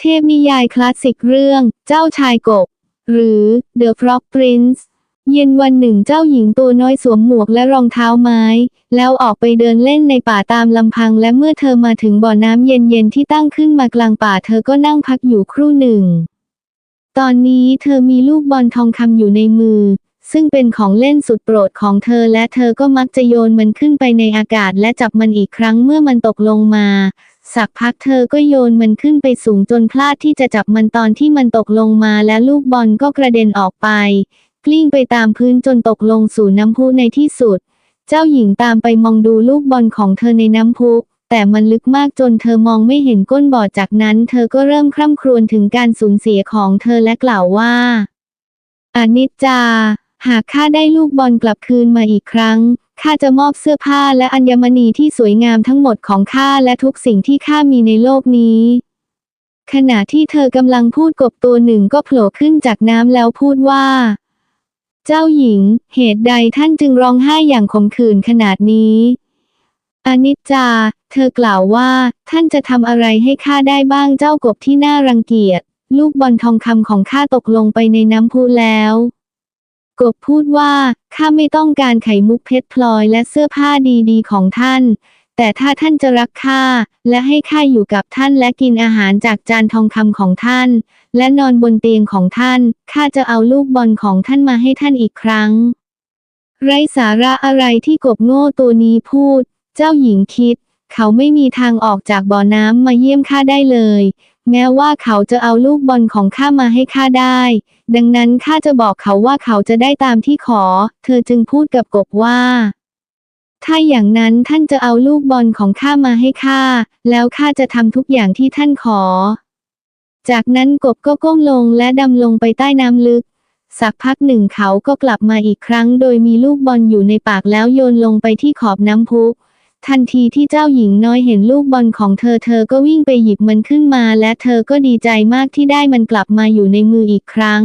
เทพนิยายคลาสสิกเรื่อง เจ้าชายกบ หรือ The Frog Prince เย็นวันหนึ่งเจ้าหญิงตัวน้อยสวมหมวกและรองเท้าไม้ แล้วออกไปเดินเล่นในป่าตามลำพัง และเมื่อเธอมาถึงบ่อน้ำเย็นๆที่ตั้งขึ้นมากลางป่าเธอก็นั่งพักอยู่ครู่หนึ่ง ตอนนี้เธอมีลูกบอลทองคำอยู่ในมือ ซึ่งเป็นของเล่นสุดโปรดของเธอและเธอก็มักจะโยนมันขึ้นไปในอากาศและจับมันอีกครั้งเมื่อมันตกลงมา สักพักเธอก็โยนมันขึ้นไปสูงจนพลาดที่จะจับมันตอนที่มันตกลงมาและลูกบอลก็กระเด็นออกไป กลิ้งไปตามพื้นจนตกลงสู่น้ำพุในที่สุด เจ้าหญิงตามไปมองดูลูกบอลของเธอในน้ำพุแต่มันลึกมากจนเธอมองไม่เห็นก้นบ่อจากนั้น เธอก็เริ่มคร่ำครวญถึงการสูญเสียของเธอและกล่าวว่าอนิจจา หากข้าได้ลูกบอลกลับคืนมาอีกครั้ง ข้าจะมอบเสื้อผ้าและอัญมณีที่สวยงามทั้งหมดของข้าและทุกสิ่งที่ข้ามีในโลกนี้ ขณะที่เธอกำลังพูดกบตัวหนึ่งก็โผล่ขึ้นจากน้ำแล้วพูดว่า เจ้าหญิง เหตุใดท่านจึงร้องไห้อย่างขมขื่นขนาดนี้ อนิจจา เธอกล่าวว่า ท่านจะทำอะไรให้ข้าได้บ้างเจ้ากบที่น่ารังเกียจ ลูกบอลทองคำของข้าตกลงไปในน้ำพุแล้ว กบพูดว่าข้าไม่ต้องการไข่มุกเพชรพลอยและเสื้อผ้าดีๆ ของท่าน แต่ถ้าท่านจะรักข้าและให้ข้าอยู่กับท่านและกินอาหารจากจานทองคำของท่าน และนอนบนเตียงของท่านข้าจะเอาลูกบอลของท่านมาให้ท่านอีกครั้ง ไรสาระอะไรที่กบโง่ตัวนี้พูด เจ้าหญิงคิด เขาไม่มีทางออกจากบ่อน้ำมาเยี่ยมข้าได้เลย แม้ว่าเขาจะเอาลูกบอลของข้ามาให้ข้าได้ ดังนั้นข้าจะบอกเขาว่าเขาจะได้ตามที่ขอ เธอจึงพูดกับกบว่า ถ้าอย่างนั้นท่านจะเอาลูกบอลของข้ามาให้ข้า แล้วข้าจะทำทุกอย่างที่ท่านขอ จากนั้นกบก็ก้มลงและดำลงไปใต้น้ำลึก สักพักหนึ่งเขาก็กลับมาอีกครั้ง โดยมีลูกบอลอยู่ในปากแล้วโยนลงไปที่ขอบน้ำพุ ทันทีที่เจ้าหญิงน้อยเห็นลูกบอลของเธอเธอก็วิ่งไปหยิบมันขึ้นมา และเธอก็ดีใจมากที่ได้มันกลับมาอยู่ในมืออีกครั้ง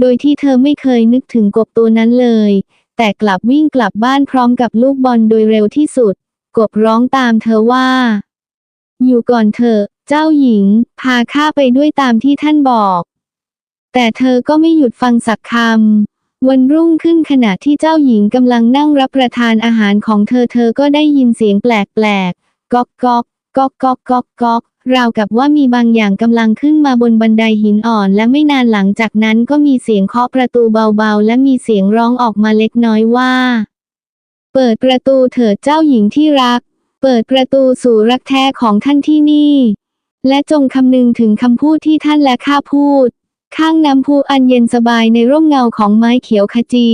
โดยที่เธอไม่เคยนึกถึงกบตัวนั้นเลย แต่กลับวิ่งกลับบ้านพร้อมกับลูกบอลโดยเร็วที่สุด กบร้องตามเธอว่า อยู่ก่อนเถอเจ้าหญิง พาข้าไปด้วยตามที่ท่านบอก แต่เธอก็ไม่หยุดฟังสักคำ วันรุ่งขึ้นขณะที่เจ้าหญิงกำลังนั่งรับประทานอาหารของเธอเธอก็ได้ยินเสียงแปลกๆ ก๊อกก๊อกก๊อกก๊อกก๊อกก๊อกราวกับว่ามีบางอย่างกำลังขึ้นมาบนบันไดหินอ่อนและไม่นานหลังจากนั้นก็มีเสียงเคาะประตูเบาๆ และมีเสียงร้องออกมาเล็กน้อยว่า เปิดประตูเถิดเจ้าหญิงที่รัก เปิดประตูสู่รักแท้ของท่านที่นี่ และจงคำนึงถึงคำพูดที่ท่านและข้าพูด ข้างน้ำพุอันเย็นสบายในร่มเงาของไม้เขียวขจี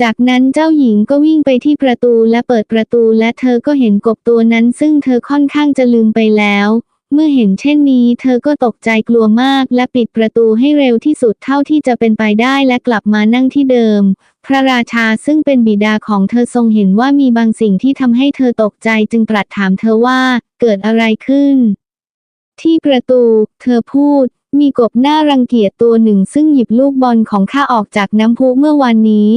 จากนั้นเจ้าหญิงก็วิ่งไปที่ประตูและเปิดประตูและเธอก็เห็นกบตัวนั้นซึ่งเธอค่อนข้างจะลืมไปแล้ว เมื่อเห็นเช่นนี้เธอก็ตกใจกลัวมากและปิดประตูให้เร็วที่สุดเท่าที่จะเป็นไปได้และกลับมานั่งที่เดิม พระราชาซึ่งเป็นบิดาของเธอทรงเห็นว่ามีบางสิ่งที่ทำให้เธอตกใจจึงตรัสถามเธอว่าเกิดอะไรขึ้น ที่ประตู เธอพูด มีกบหน้ารังเกียจตัวหนึ่งซึ่งหยิบลูกบอลของข้าออกจากน้ำพุเมื่อวันนี้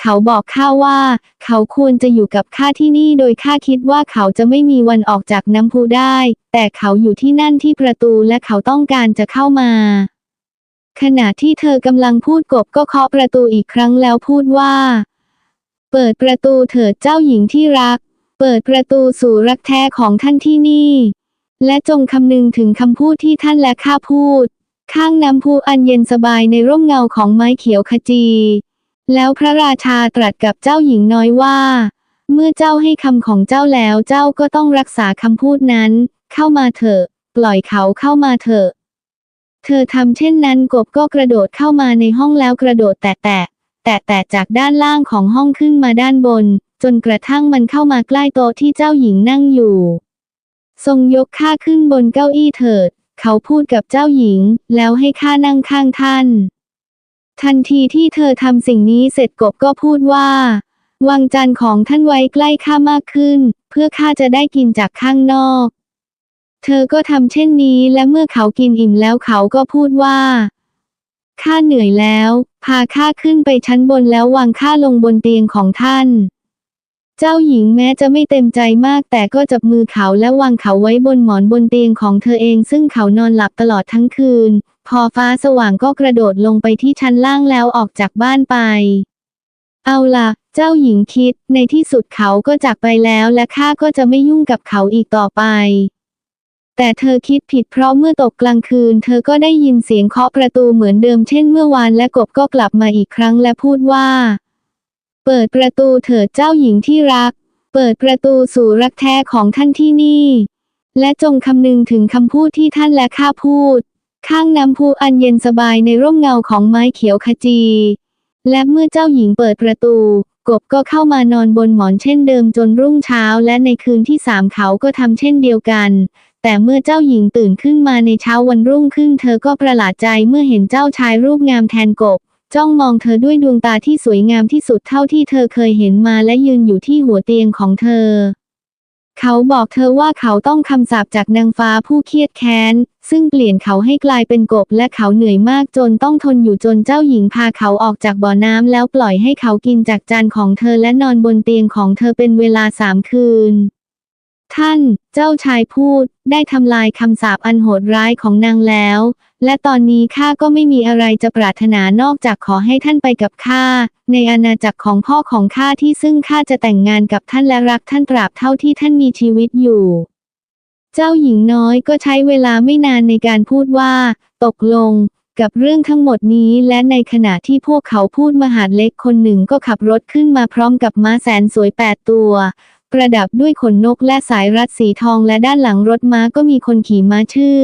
เขาบอกข้าว่า เขาควรจะอยู่กับข้าที่นี่โดยข้าคิดว่าเขาจะไม่มีวันออกจากน้ำพุได้ แต่เขาอยู่ที่นั่นที่ประตูและเขาต้องการจะเข้ามา ขณะที่เธอกำลังพูดกบก็เคาะประตูอีกครั้งแล้วพูดว่า เปิดประตูเถิดเจ้าหญิงที่รัก เปิดประตูสู่รักแท้ของท่านที่นี่ และจงคำนึงถึงคำพูดที่ท่านและข้าพูด ข้างน้ำพุอันเย็นสบายในร่มเงาของไม้เขียวขจี แล้วพระราชาตรัสกับเจ้าหญิงน้อยว่า เมื่อเจ้าให้คำของเจ้าแล้วเจ้าก็ต้องรักษาคำพูดนั้น เข้ามาเถอะ ปล่อยเขาเข้ามาเถอะ เธอทำเช่นนั้นกบก็กระโดดเข้ามาในห้องแล้วกระโดดแตะแตะแตะแตะจากด้านล่างของห้องขึ้นมาด้านบน จนกระทั่งมันเข้ามาใกล้โต๊ะที่เจ้าหญิงนั่งอยู่ ทรงยกข้าขึ้นบนเก้าอี้เถิด เขาพูดกับเจ้าหญิง แล้วให้ข้านั่งข้างท่าน ทันทีที่เธอทำสิ่งนี้เสร็จกบก็พูดว่า วางจานของท่านไว้ใกล้ข้ามากขึ้น เพื่อข้าจะได้กินจากข้างนอก เธอก็ทำเช่นนี้และเมื่อเขากินอิ่มแล้วเขาก็พูดว่าข้าเหนื่อยแล้ว พาข้าขึ้นไปชั้นบนแล้ววางข้าลงบนเตียงของท่าน เจ้าหญิงแม้จะไม่เต็มใจมากแต่ก็จับมือเขาและวางเขาไว้บนหมอนบนเตียงของเธอเองซึ่งเขานอนหลับตลอดทั้งคืน พอฟ้าสว่างก็กระโดดลงไปที่ชั้นล่างแล้วออกจากบ้านไป เอาล่ะ เจ้าหญิงคิด ในที่สุดเขาก็จากไปแล้วและข้าก็จะไม่ยุ่งกับเขาอีกต่อไป แต่เธอคิดผิดเพราะเมื่อตกกลางคืน เธอก็ได้ยินเสียงเคาะประตูเหมือนเดิมเช่นเมื่อวานและกบก็กลับมาอีกครั้งและพูดว่า เปิดประตูเถิดเจ้าหญิงที่รัก เปิดประตูสู่รักแท้ของท่านที่นี่ และจงคำนึงถึงคำพูดที่ท่านและข้าพูด ข้างน้ำพุอันเย็นสบายในร่มเงาของไม้เขียวขจี และเมื่อเจ้าหญิงเปิดประตู กบก็เข้ามานอนบนหมอนเช่นเดิมจนรุ่งเช้า และในคืนที่สามเขาก็ทำเช่นเดียวกัน แต่เมื่อเจ้าหญิงตื่นขึ้นมาในเช้าวันรุ่งขึ้น เธอก็ประหลาดใจเมื่อเห็นเจ้าชายรูปงามแทนกบ จ้องมองเธอด้วยดวงตาที่สวยงามที่สุดเท่าที่เธอเคยเห็นมาและยืนอยู่ที่หัวเตียงของเธอ เขาบอกเธอว่าเขาต้องคำสาปจากนางฟ้าผู้เครียดแค้น ซึ่งเปลี่ยนเขาให้กลายเป็นกบและเขาเหนื่อยมากจนต้องทนอยู่จนเจ้าหญิงพาเขาออกจากบ่อน้ำแล้วปล่อยให้เขากินจากจานของเธอและนอนบนเตียงของเธอเป็นเวลาสามคืน ท่านเจ้าชายพูดได้ทำลายคำสาปอันโหดร้ายของนางแล้ว และตอนนี้ข้าก็ไม่มีอะไรจะปรารถนานอกจากขอให้ท่านไปกับข้าในอาณาจักรของพ่อของข้าที่ซึ่งข้าจะแต่งงานกับท่านและรักท่านตราบเท่าที่ท่านมีชีวิตอยู่ เจ้าหญิงน้อยก็ใช้เวลาไม่นานในการพูดว่า ตกลงกับเรื่องทั้งหมดนี้และในขณะที่พวกเขาพูดมหาดเล็กคนหนึ่งก็ขับรถขึ้นมาพร้อมกับม้าแสนสวยแปดตัว ประดับด้วยขนนกและสายรัดสีทองและด้านหลังรถม้าก็มีคนขี่ม้าชื่อ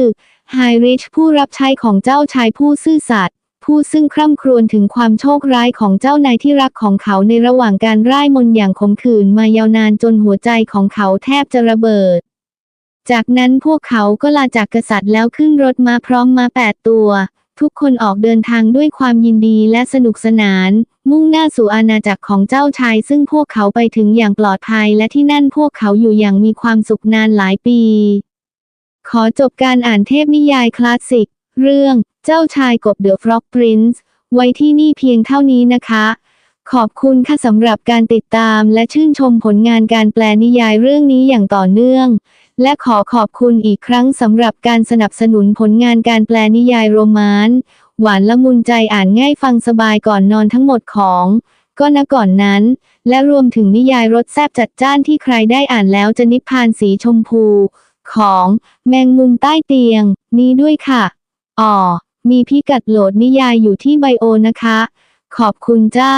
ไฮริชผู้รับใช้ของเจ้าชายผู้ซื่อสัตย์ผู้ซึ่งคร่ำครวญถึงความโชคร้ายของเจ้านายที่รักของเขาในระหว่างการร่ายมนต์อย่างขมขื่นมายาวนานจนหัวใจของเขาแทบจะระเบิด จากนั้นพวกเขาก็ลาจากกษัตริย์แล้วขึ้นรถมาพร้อมมาแปดตัว ทุกคนออกเดินทางด้วยความยินดีและสนุกสนาน มุ่งหน้าสู่อาณาจักรของเจ้าชาย ซึ่งพวกเขาไปถึงอย่างปลอดภัยและที่นั่นพวกเขาอยู่อย่างมีความสุขนานหลายปี ขอจบการอ่านเทพนิยายคลาสสิก เรื่อง เจ้าชายกบเดอะฟร็อกพรินซ์ไว้ที่นี่เพียงเท่านี้นะคะ ขอบคุณค่ะสำหรับการติดตามและชื่นชมผลงานการแปลนิยายเรื่องนี้อย่างต่อเนื่อง และขอขอบคุณอีกครั้งสำหรับการสนับสนุนผลงานการแปลนิยายโรมานหวานละมุนใจอ่านง่ายฟังสบายก่อนนอนทั้งหมดของ ก็นะก่อนนั้น และรวมถึงนิยายรสแซบจัดจ้านที่ใครได้อ่านแล้วจะนิพพานสีชมพู ของแมงมุมใต้เตียง นี้ด้วยค่ะอ๋อมีพิกัดโหลดนิยายอยู่ที่ไบโอนะคะ ขอบคุณจ้า